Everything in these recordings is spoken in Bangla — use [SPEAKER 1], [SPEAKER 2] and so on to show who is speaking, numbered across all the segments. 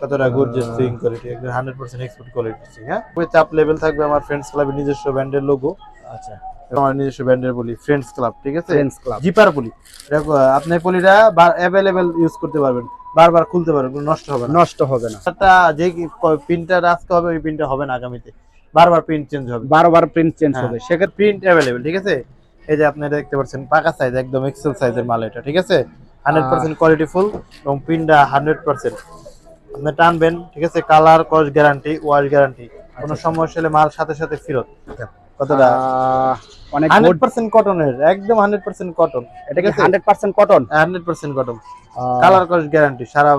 [SPEAKER 1] কতটা গর্জিয়াস সুইং কোয়ালিটি একদম হান্ড্রেড পার্সেন্ট এক্সপোর্ট কোয়ালিটি হ্যাঁ? ওই চাপ লেভেল থাকবে আমার ফ্রেন্ডস ক্লাবের নিজস্ব ব্র্যান্ডের লোগো
[SPEAKER 2] আচ্ছা।
[SPEAKER 1] আমার নিজস্ব ব্র্যান্ডের বলি ফ্রেন্ডস ক্লাব ঠিক আছে?
[SPEAKER 2] ফ্রেন্ডস ক্লাব
[SPEAKER 1] জিপার পলি দেখো আপনি পলিটা অ্যাভেলেবেল ইউজ করতে পারবেন। বারবার খুলতে পারবেন কোনো নষ্ট হবে না।
[SPEAKER 2] নষ্ট হবে না।
[SPEAKER 1] একটা যে আজকে হবে ওই প্রিন্টটা হবে না আগামীতে। বারবার প্রিন্ট চেঞ্জ হবে।
[SPEAKER 2] বারবার প্রিন্ট চেঞ্জ
[SPEAKER 1] হ্যাঁ।
[SPEAKER 2] হবে। সেক্ষেত্রে
[SPEAKER 1] প্রিন্ট অ্যাভেলেবেল ঠিক আছে? এই যে আপনি দেখতে পাচ্ছেন পাকা সাইজ একদম এক্সেল সাইজের মাল এটা ঠিক আছে? হান্ড্রেড পার্সেন্ট কোয়ালিটি ফুল এবং প্রিন্টটা হান্ড্রেড পার্সেন্ট আপনি টানবেন ঠিক আছে? Colour cost guarantee wash guarantee. কোনো সমস্যা হলে মাল সাথে সাথে ফেরত। কতটা?
[SPEAKER 2] অনেক
[SPEAKER 1] হান্ড্রেড পার্সেন্ট কটনের একদম হান্ড্রেড পার্সেন্ট কটন
[SPEAKER 2] এটা কি
[SPEAKER 1] ঠিক আছে?
[SPEAKER 2] Hundred percent cotton
[SPEAKER 1] hundred percent cotton colour cost guarantee সারা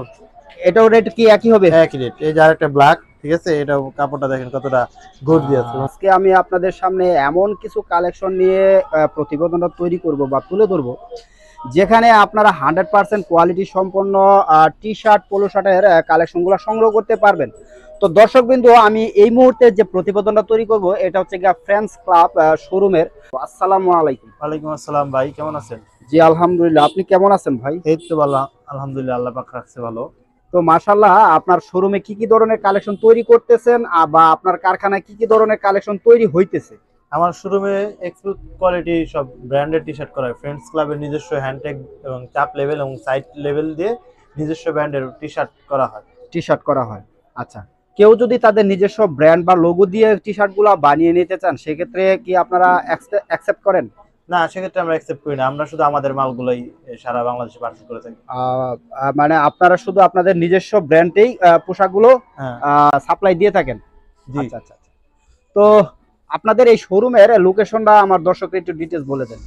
[SPEAKER 2] এটাও রেট কি একই হবে?
[SPEAKER 1] একই রেট এই যে আরেকটা ব্ল্যাক ঠিক আছে? এটা কাপড়টা দেখেন কতটা
[SPEAKER 2] আজকে আমি আপনাদের সামনে এমন কিছু কালেকশন নিয়ে প্রতিবেদনটা তৈরি করব বা তুলে ধরবো যেখানে আপনারা হান্ড্রেড পার্সেন্ট কোয়ালিটি সম্পন্ন টি শার্ট পোলো শার্টের কালেকশনগুলো সংগ্রহ করতে পারবেন। তো দর্শক বিন্দু আমি এই মুহূর্তে যে প্রতিবেদনটা তৈরি করব এটা হচ্ছে গিয়া ফ্রেন্ডস ক্লাব শোরুমের আসসালামু আলাইকুম।
[SPEAKER 1] ওয়ালাইকুম আসসালাম ভাই কেমন আছেন?
[SPEAKER 2] জি আলহামদুলিল্লাহ। আপনি কেমন আছেন ভাই?
[SPEAKER 1] এই তো ভালো আলহামদুলিল্লাহ আল্লাহ পাক রাখছে ভালো।
[SPEAKER 2] তো মাশাল্লাহ আপনার শোরুমে কি কি ধরনের কালেকশন তৈরি করতেছেন বা আপনার কারখানায় কি কি ধরনের কালেকশন তৈরি হইতেছে?
[SPEAKER 1] আমার শোরুমে এক্সক্লুড কোয়ালিটি সব ব্র্যান্ডেড টি শার্ট করা হয়। ফ্রেন্ডস ক্লাবের নিজস্ব হ্যান্ডটেক এবং চাপ লেভেল এবং সাইড লেভেল দিয়ে নিজস্ব ব্র্যান্ডের টি শার্ট করা হয়।
[SPEAKER 2] টি শার্ট করা হয়। আচ্ছা কেউ যদি তাদের নিজস্ব ব্র্যান্ড বা লোগো দিয়ে টি শার্টগুলো বানিয়ে নিতে চান সেক্ষেত্রে কি আপনারা অ্যাকসেপ্ট করেন?
[SPEAKER 1] না সেক্ষেত্রে আমরা অ্যাকসেপ্ট করি না। আমরা শুধু আমাদের মালগুলোই সারা বাংলাদেশে পার্সেল করে থাকি।
[SPEAKER 2] মানে আপনারা শুধু আপনাদের নিজস্ব ব্র্যান্ডেই পোশাকগুলো
[SPEAKER 1] হ্যাঁ।
[SPEAKER 2] সাপ্লাই দিয়ে থাকেন?
[SPEAKER 1] জি।
[SPEAKER 2] আচ্ছা আচ্ছা আচ্ছা। তো আপনাদের এই শোরুমের লোকেশনটা আমার দর্শককে একটু ডিটেলস বলে দেন।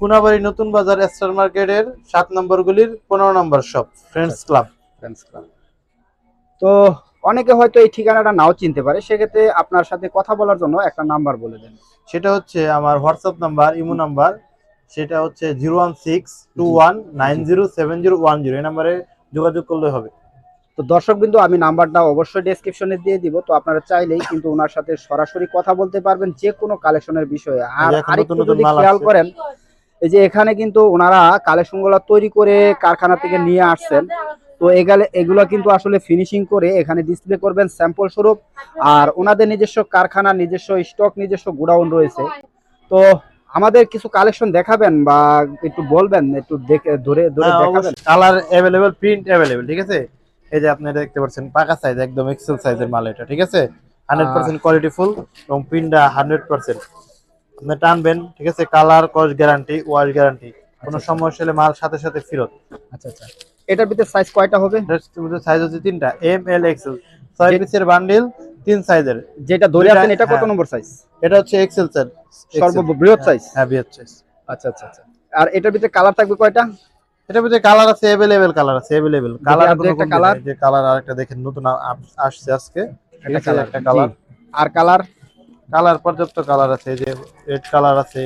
[SPEAKER 1] কুনাবাড়ি নতুন বাজার স্টার মার্কেটের সাত নম্বর গুলির পনেরো নম্বর shop friends club
[SPEAKER 2] friends club তো অনেকে হয়তো এই ঠিকানাটা নাও চিনতে পারে সেক্ষেত্রে আপনার সাথে কথা বলার জন্য একটা নাম্বার বলে দেন।
[SPEAKER 1] সেটা হচ্ছে আমার হোয়াটসঅ্যাপ নাম্বার ইমো নাম্বার সেটা হচ্ছে zero one six two one nine zero seven zero one zero এই নাম্বারে যোগাযোগ করলে হবে।
[SPEAKER 2] তো দর্শক বিন্দু আমি নাম্বারটা অবশ্যই ডেসক্রিপশনে দিয়ে দিব। তো আপনারা চাইলেই কিন্তু ওনার সাথে সরাসরি কথা বলতে পারবেন যে কোনো কালেকশনের বিষয়ে। আর আরেকটু যদি খেয়াল করেন এই যে এখানে কিন্তু ওনারা কালেকশনগুলো তৈরি করে কারখানা থেকে নিয়ে আসছেন। তো এগুলো এগুলো কিন্তু আসলে ফিনিশিং করে এখানে ডিসপ্লে করবেন স্যাম্পল স্বরূপ। আর ওনাদের নিজস্ব কারখানা নিজস্ব স্টক নিজস্ব গোডাউন রয়েছে। তো আমাদের কিছু কালেকশন দেখাবেন বা একটু বলবেন একটু দেখে ধরে ধরে দেখাবেন?
[SPEAKER 1] কালার অ্যাভেলেবেল প্রিন্ট অ্যাভেলেবেল ঠিক আছে? এই যে আপনি দেখতে পাচ্ছেন পাকা সাইজ একদম এক্সেল সাইজের মাল এটা ঠিক আছে? হান্ড্রেড পার্সেন্ট কোয়ালিটি ফুল এবং প্রিন্টটা হান্ড্রেড পার্সেন্ট আপনি টানবেন ঠিক আছে? Colour cost guarantee wash guarantee কোনো
[SPEAKER 2] আচ্ছা,
[SPEAKER 1] সমস্যা হলে মাল সাথে সাথে ফেরত।
[SPEAKER 2] আচ্ছা আচ্ছা। এটার ভিতরে সাইজ কয়টা হবে?
[SPEAKER 1] সাইজ হচ্ছে তিনটা এম এল এক্সেল ছয় পিসের বান্ডিল তিন সাইজের
[SPEAKER 2] যেটা ধরে আছেন এটা কত
[SPEAKER 1] হ্যাঁ।
[SPEAKER 2] নম্বর সাইজ
[SPEAKER 1] এটা হচ্ছে এক্সেল স্যার
[SPEAKER 2] সর্ববৃহৎ সাইজ
[SPEAKER 1] হ্যাঁ বৃহৎ সাইজ
[SPEAKER 2] আচ্ছা আচ্ছা আচ্ছা। আর এটার ভিতরে কালার থাকবে কয়টা?
[SPEAKER 1] এটার ভিতরে কালার আছে অ্যাভেলেবেল কালার আছে অ্যাভেলেবেল কালার
[SPEAKER 2] একটা colour-
[SPEAKER 1] যে কালার আরেকটা দেখেন নতুন আসছে আজকে।
[SPEAKER 2] একটা কালার
[SPEAKER 1] একটা কালার
[SPEAKER 2] আর কালার
[SPEAKER 1] কালার পর্যাপ্ত কালার আছে এই যে রেড কালার আছে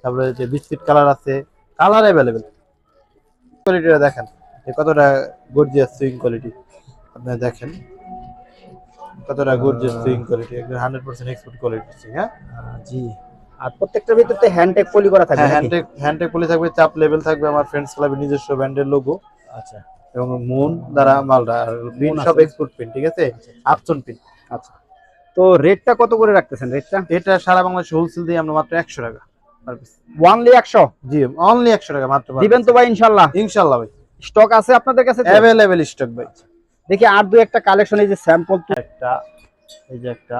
[SPEAKER 1] তারপরে যে বিস্কিট কালার আছে কালার অ্যাভেলেবেল কোয়ালিটিটা দেখেন যে কতটা গর্জিয়াস সুইং কোয়ালিটি আপনি দেখেন কতটা গর্জিয়াস সুইং কোয়ালিটি একদম হান্ড্রেড পার্সেন্ট এক্সপোর্ট কোয়ালিটি হ্যাঁ?
[SPEAKER 2] জি। আর প্রত্যেকটার ভিতরে হ্যান্ডটেক পলি করা থাকবে
[SPEAKER 1] হ্যাঁ? হ্যান্ডটেক হ্যান্ডটেক পলি থাকবে চাপ লেভেল থাকবে আমার ফ্রেন্ডস ক্লাবের নিজস্ব ব্র্যান্ডের লোগো
[SPEAKER 2] আচ্ছা।
[SPEAKER 1] এবং মুন দ্বারা মালটা আর
[SPEAKER 2] মুন
[SPEAKER 1] সব এক্সপোর্ট প্রিন্ট ঠিক আছে? আপসন প্রিন্ট
[SPEAKER 2] আচ্ছা। তো রেটটা কত করে রাখতেছেন রেটটা
[SPEAKER 1] এটা সারা বাংলাদেশে হোলসেল দিয়ে আমরা মাত্র একশো টাকা per piece।
[SPEAKER 2] ওয়ানলি একশো?
[SPEAKER 1] জি অনলি একশো টাকা মাত্র
[SPEAKER 2] দিবেন তো ভাই ইনশাল্লাহ।
[SPEAKER 1] ইনশাল্লাহ ভাই।
[SPEAKER 2] স্টক আছে আপনাদের কাছে?
[SPEAKER 1] অ্যাভেলেবেল স্টক ভাই।
[SPEAKER 2] দেখি আর দুই একটা কালেকশন এই যে স্যাম্পল
[SPEAKER 1] একটা এই যে একটা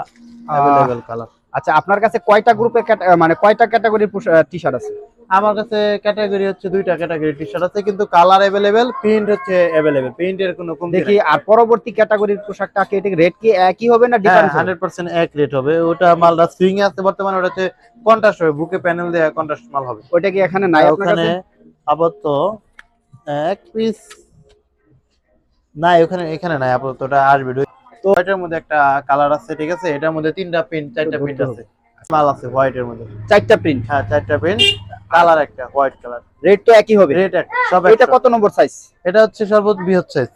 [SPEAKER 1] অ্যাভেলেবেল কালার
[SPEAKER 2] আচ্ছা আপনার কাছে কয়টা গ্রুপের মানে কয়টা ক্যাটাগরির টি শার্ট আছে?
[SPEAKER 1] আমার কাছে ক্যাটাগরি হচ্ছে দুইটা ক্যাটাগরি টি শার্ট আছে কিন্তু কালার অ্যাভেলেবেল প্রিন্ট হচ্ছে অ্যাভেলেবেল প্রিন্টের কোনো
[SPEAKER 2] দেখি আর পরবর্তী ক্যাটাগরির পোশাকটা কি রেট কি একই হবে না ডিফারেন্স
[SPEAKER 1] হান্ড্রেড পার্সেন্ট এক রেট হবে ওটা মালটা সুইং আছে বর্তমানে ওটা হচ্ছে কন্ট্রাস্ট হবে বুকে প্যানেল দেওয়া কন্ট্রাস্ট মাল হবে।
[SPEAKER 2] ওইটা কি এখানে নাই আপনার
[SPEAKER 1] ওখানে
[SPEAKER 2] কাছে
[SPEAKER 1] আপাতত এক পিস নাই ওখানে এখানে নাই আপাতত ওটা আসবে। তো এটার মধ্যে একটা কালার আছে ঠিক আছে? এটার মধ্যে তিনটা প্রিন্ট চারটা প্রিন্ট আছে। মাল আছে হোয়াইট এর মধ্যে।
[SPEAKER 2] চারটা প্রিন্ট
[SPEAKER 1] হ্যাঁ চারটা প্রিন্ট কালার একটা হোয়াইট কালার
[SPEAKER 2] রেট তো একই হবে।
[SPEAKER 1] রেট এক সব
[SPEAKER 2] এটা কত নম্বর সাইজ
[SPEAKER 1] এটা হচ্ছে সর্বোচ্চ বৃহৎ সাইজ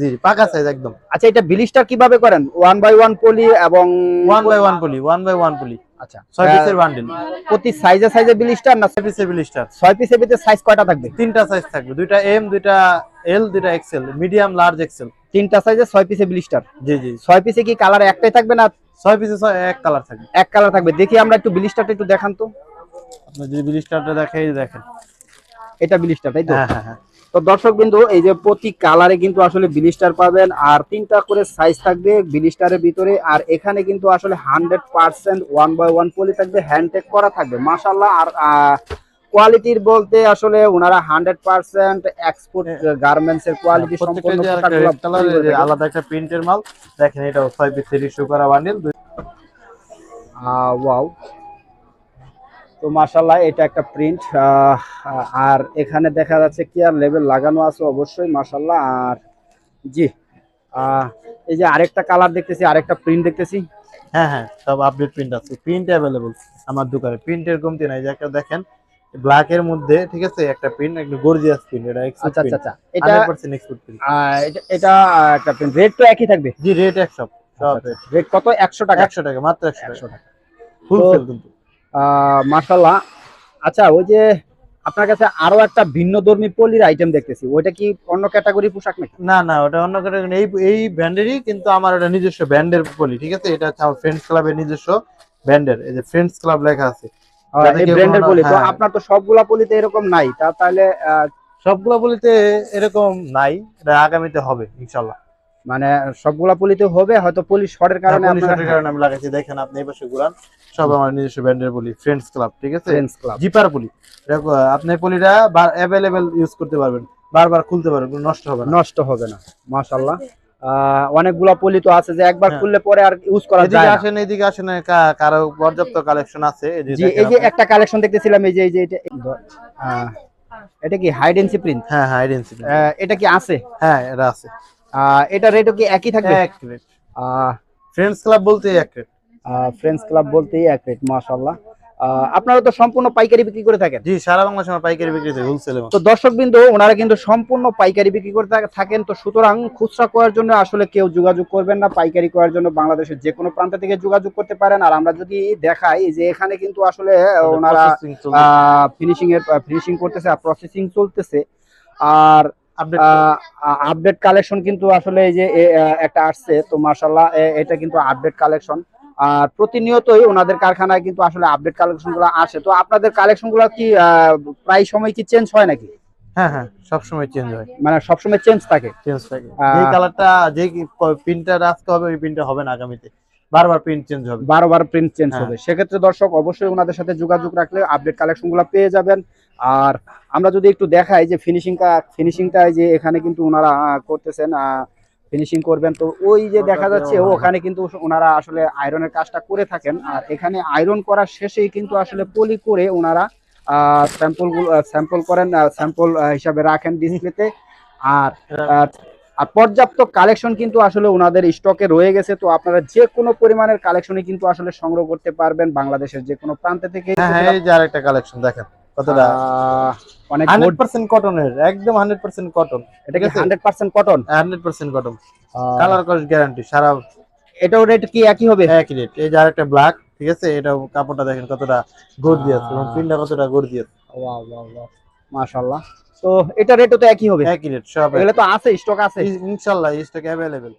[SPEAKER 1] জি পাকা সাইজ একদম।
[SPEAKER 2] আচ্ছা এটা বিলিশটা কীভাবে করেন? ওয়ান বাই ওয়ান পলি এবং
[SPEAKER 1] one by one poly one by one poly
[SPEAKER 2] আচ্ছা।
[SPEAKER 1] ছয় পিসের বান্ডিল
[SPEAKER 2] প্রতি সাইজে সাইজে ব্লিস্টার না
[SPEAKER 1] ছয় পিসের ব্লিস্টার
[SPEAKER 2] ছয় পিসের ভিতরে সাইজ কয়টা থাকবে?
[SPEAKER 1] তিনটা সাইজ থাকবে। দুইটা এম দুইটা এল দুইটা এক্সেল মিডিয়াম লার্জ এক্সেল
[SPEAKER 2] তিনটা সাইজে ছয় পিসে ব্লিস্টার
[SPEAKER 1] জি জি।
[SPEAKER 2] ছয় পিসে কি কালার একটাই থাকবে না
[SPEAKER 1] ছয় পিসে ছয় এক কালার থাকবে।
[SPEAKER 2] এক কালার থাকবে? দেখি আমরা একটু ব্লিস্টারটা একটু দেখান তো।
[SPEAKER 1] আপনি যদি ব্লিস্টারটা দেখে এই দেখেন।
[SPEAKER 2] এটা ব্লিস্টার তাই তো?
[SPEAKER 1] হ্যাঁ হ্যাঁ হ্যাঁ।
[SPEAKER 2] তো দর্শক বিন্দু এই যে প্রতি কালারে কিন্তু আসলে ব্লিস্টার পাবেন আর তিনটা করে সাইজ থাকবে ব্লিস্টারের ভিতরে আর এখানে কিন্তু আসলে hundred percent one by one poly থাকবে হ্যান্ডটেক করা থাকবে। মাশাল্লাহ আর কোয়ালিটির বলতে আসলে ওনারা হান্ড্রেড পার্সেন্ট এক্সপোর্ট গার্মেন্টস এর কোয়ালিটি সম্পূর্ণ
[SPEAKER 1] যে একটা
[SPEAKER 2] প্রোডাক্টগুলো
[SPEAKER 1] red color এর যে আলাদা একটা প্রিন্টের মাল দেখেন এটাও ছয় পিসের ইস্যু করা বান্ডিল
[SPEAKER 2] ওয়াও তো মাশাল্লাহ এটা একটা প্রিন্ট আর এখানে দেখা যাচ্ছে কি আর লেভেল লাগানো আছে অবশ্যই মাশাল্লাহ আর জি এই যে আরেকটা কালার দেখতেছি আরেকটা প্রিন্ট দেখতেছি।
[SPEAKER 1] হ্যাঁ হ্যাঁ সব আপডেট প্রিন্ট আছে প্রিন্ট অ্যাভেলেবল আমার দোকানে প্রিন্টের কমতি নাই যে একটা দেখেন ব্ল্যাক এর মধ্যে ঠিক আছে একটা প্রিন্ট একটা গর্জিয়াস প্রিন্ট এটা
[SPEAKER 2] আচ্ছা আচ্ছা আচ্ছা এটা
[SPEAKER 1] 100% এক্সপোর্ট প্রিন্ট
[SPEAKER 2] এটা- এটা একটা প্রিন্ট রেট তো একই থাকবে?
[SPEAKER 1] জি রেট 100 সব
[SPEAKER 2] রেট কত? একশো টাকা।
[SPEAKER 1] 100 টাকা মাত্র 100
[SPEAKER 2] একশো
[SPEAKER 1] টাকা।
[SPEAKER 2] টাকা।
[SPEAKER 1] ফুল সেল কিন্তু।
[SPEAKER 2] মাশাল্লাহ আচ্ছা ওই যে আপনার কাছে আরও একটা ভিন্ন ধর্মী পলির আইটেম দেখতেছি ওইটা কি অন্য ক্যাটাগরি পোশাক নাকি?
[SPEAKER 1] না না ওটা অন্য ক্যাটাগরি এই এই ব্র্যান্ডেরই কিন্তু আমার এটা নিজস্ব ব্র্যান্ডের পলি ঠিক আছে? এটা হচ্ছে আমার ফ্রেন্ডস ক্লাবের নিজস্ব ব্র্যান্ডের এই যে ফ্রেন্ডস ক্লাব লেখা আছে।
[SPEAKER 2] এই ব্র্যান্ডের পলি। তো
[SPEAKER 1] হ্যাঁ।
[SPEAKER 2] আপনার তো সবগুলা পলিতে এরকম নাই তা তাহলে
[SPEAKER 1] সবগুলো বলিতে এরকম নাই এটা আগামীতে হবে ইনশাল্লাহ
[SPEAKER 2] মানে সবগুলা পলিতে হবে হয়তো পলি শর্টের কারণে
[SPEAKER 1] কারণে
[SPEAKER 2] আপনারা
[SPEAKER 1] কারণে আমি লাগাইছি। দেখেন আপনি এই পাশে ঘুরান সব আমার নিজস্ব ব্র্যান্ডের বলি ফ্রেন্ডস ক্লাব ঠিক আছে?
[SPEAKER 2] Friends club
[SPEAKER 1] zipper poly. আপনি পলিটা অ্যাভেলেবেল ইউজ করতে পারবেন বারবার খুলতে পারবেন কোনো নষ্ট হবে না।
[SPEAKER 2] নষ্ট হবে না মাশাআল্লাহ। অনেকগুলা পলি তো আছে যে একবার
[SPEAKER 1] হ্যাঁ।
[SPEAKER 2] খুললে পরে আর ইউজ করা যায় না।
[SPEAKER 1] আসেন এদিকে আসেন কারও পর্যাপ্ত কালেকশন আছে এই যে
[SPEAKER 2] এই যে একটা কালেকশন দেখতেছিলাম এই যে এই যে এটা এটা কি হাইডেন্সি প্রিন্ট
[SPEAKER 1] হ্যাঁ হ্যাঁ আইডেন্সি
[SPEAKER 2] এটা কি আছে?
[SPEAKER 1] হ্যাঁ এটা আছে।
[SPEAKER 2] এটা রেটও কি একই থাকবে?
[SPEAKER 1] এক রেট ফ্রেন্ডস ক্লাব বলতে এক রেট
[SPEAKER 2] ফ্রেন্ডস ক্লাব বলতেই এক রেট মাশাআল্লাহ আপনারা তো সম্পূর্ণ পাইকারি বিক্রি করে থাকেন।
[SPEAKER 1] জি সারা বাংলাদেশ আমার পাইকারি বিক্রি হোলসেলে
[SPEAKER 2] তো দর্শক বিন্দু ওনারা কিন্তু সম্পূর্ণ পাইকারি বিক্রি করে থাকেন। তো সুতরাং খুচরা করার জন্য আসলে কেউ যোগাযোগ করবেন না। পাইকারি করার জন্য বাংলাদেশের যে কোনো প্রান্ত থেকে যোগাযোগ করতে পারেন। আর আমরা যদি দেখাই যে এখানে কিন্তু আসলে ওনারা ফিনিশিং এর ফিনিশিং করতেছে আর প্রসেসিং চলতেছে। আর
[SPEAKER 1] আপডেট
[SPEAKER 2] আপডেট কালেকশন কিন্তু আসলে এই যে একটা আসছে তো মার্শাল্লাহ এটা কিন্তু আপডেট কালেকশন আর প্রতিনিয়তই ওনাদের কারখানায় কিন্তু আসলে আপডেট কালেকশনগুলো আসে। তো আপনাদের কালেকশনগুলো কি আহ, প্রায় সময় কি চেঞ্জ হয় নাকি?
[SPEAKER 1] হ্যাঁ হ্যাঁ সবসময় চেঞ্জ হয়।
[SPEAKER 2] মানে সবসময় চেঞ্জ থাকে?
[SPEAKER 1] চেঞ্জ থাকে। যে কালারটা যে প্রিন্টটা আজকে হবে ওই প্রিন্টটা হবে না আগামীতে। বারবার প্রিন্ট চেঞ্জ হবে।
[SPEAKER 2] বারো বার প্রিন্ট চেঞ্জ
[SPEAKER 1] হ্যাঁ।
[SPEAKER 2] হবে। সেক্ষেত্রে দর্শক অবশ্যই ওনাদের সাথে যোগাযোগ রাখলে আপডেট কালেকশনগুলো পেয়ে যাবেন। আর আমরা যদি একটু দেখাই যে ফিনিশিংটা ফিনিশিংটা যে এখানে কিন্তু ওনারা করতেছেন ফিনিশিং করবেন। তো ওই যে দেখা যাচ্ছে ওখানে কিন্তু ওনারা আসলে আয়রনের কাজটা করে থাকেন। আর এখানে আয়রন করার শেষেই কিন্তু আসলে পলি করে ওনারা স্যাম্পল স্যাম্পল করেন স্যাম্পল হিসাবে রাখেন ডিসপ্লেতে আর আহ, আর পর্যাপ্ত কালেকশন কিন্তু আসলে ওনাদের স্টকে রয়ে গেছে তো আপনারা যে কোনো পরিমাণের কালেকশনই কিন্তু আসলে সংগ্রহ করতে পারবেন বাংলাদেশের যে কোনো প্রান্ত থেকে।
[SPEAKER 1] হ্যাঁ হ্যাঁ এই যে আরেকটা কালেকশন দেখেন কতটা?
[SPEAKER 2] অনেক
[SPEAKER 1] কটনের একদম কটন
[SPEAKER 2] এটা কি cotton
[SPEAKER 1] hundred percent cotton colour cost guarantee সারা
[SPEAKER 2] এটাও রেট কি একই হবে?
[SPEAKER 1] একই রেট এই যে আরেকটা ব্ল্যাক ঠিক আছে? এটা কাপড়টা দেখেন কতটা গর্জিয়াস এবং প্রিন্টটা কতটা গর্জিয়াস।
[SPEAKER 2] মাশাআল্লাহ। তো এটা রেটও তো একই হবে।
[SPEAKER 1] একই রেট সব
[SPEAKER 2] এগুলো তো আছে স্টক আছে।
[SPEAKER 1] ইনশাআল্লাহ স্টক অ্যাভেলেবেল